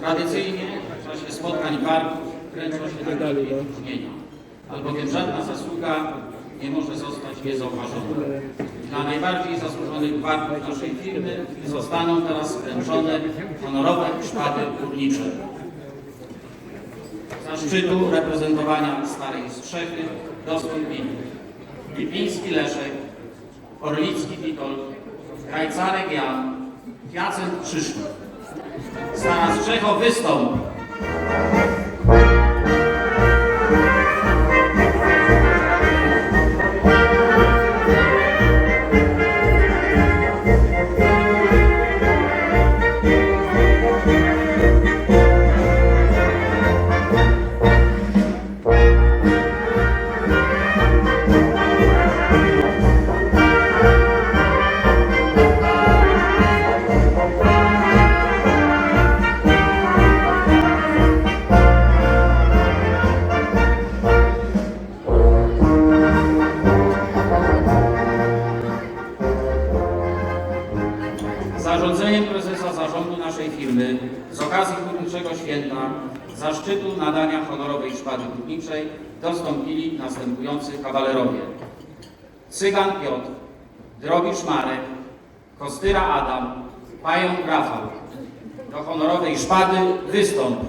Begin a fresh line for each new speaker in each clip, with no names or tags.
Tradycyjnie w czasie spotkań parków kręcą się takie wyróżnienia, albowiem żadna zasługa nie może zostać niezauważona. Dla najbardziej zasłużonych barków naszej firmy zostaną teraz wręczone honorowe szpady górnicze. Zaszczytu reprezentowania Starej Strzechy dostąpili Lipiński Leszek, Orlicki Witold, Krajcarek Jan, Jacek Krzysztof. Stara Strzecho wystąp! Z okazji Górniczego Święta zaszczytu nadania honorowej szpady górniczej dostąpili następujący kawalerowie. Cygan Piotr, Drobisz Marek, Kostyra Adam, Pająk Rafał. Do honorowej szpady wystąp.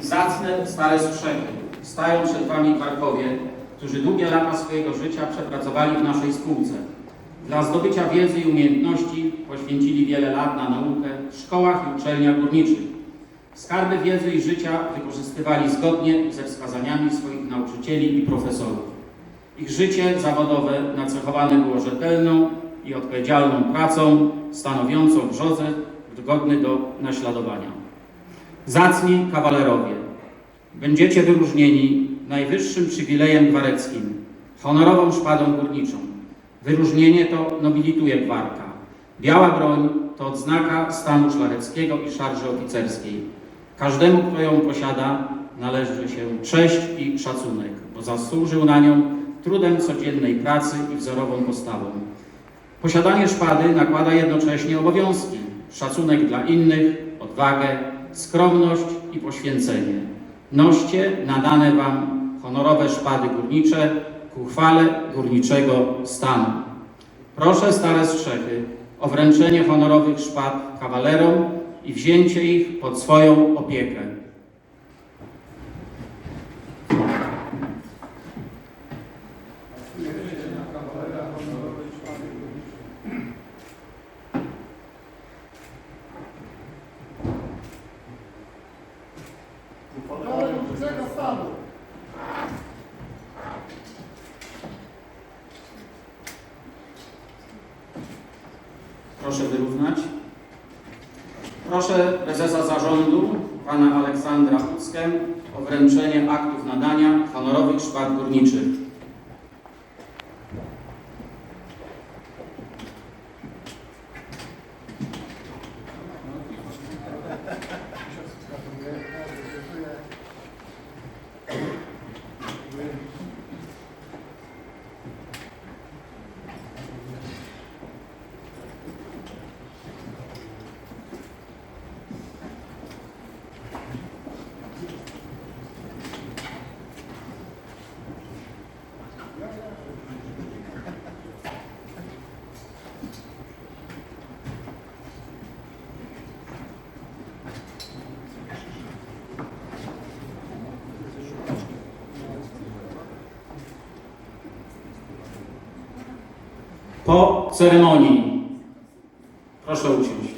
Zacne stare strzechy stają przed Wami Warkowie, którzy długie lata swojego życia przepracowali w naszej spółce. Dla zdobycia wiedzy i umiejętności poświęcili wiele lat na naukę w szkołach i uczelniach górniczych. Skarby wiedzy i życia wykorzystywali zgodnie ze wskazaniami swoich nauczycieli i profesorów. Ich życie zawodowe nacechowane było rzetelną i odpowiedzialną pracą, stanowiącą wzorzec godny do naśladowania. Zacni kawalerowie, będziecie wyróżnieni najwyższym przywilejem gwareckim, honorową szpadą górniczą. Wyróżnienie to nobilituje gwarka. Biała broń to odznaka stanu szlacheckiego i szarży oficerskiej. Każdemu, kto ją posiada, należy się cześć i szacunek, bo zasłużył na nią trudem codziennej pracy i wzorową postawą. Posiadanie szpady nakłada jednocześnie obowiązki, szacunek dla innych, odwagę, skromność i poświęcenie. Noście nadane Wam honorowe szpady górnicze ku chwale górniczego stanu. Proszę stare strzechy o wręczenie honorowych szpad kawalerom i wzięcie ich pod swoją opiekę.
Honorowy górniczego stanu.
Proszę wyrównać. Proszę prezesa zarządu, pana Aleksandra Uckę, o wręczenie aktów nadania honorowych szpad górniczych. Po ceremonii proszę usiąść.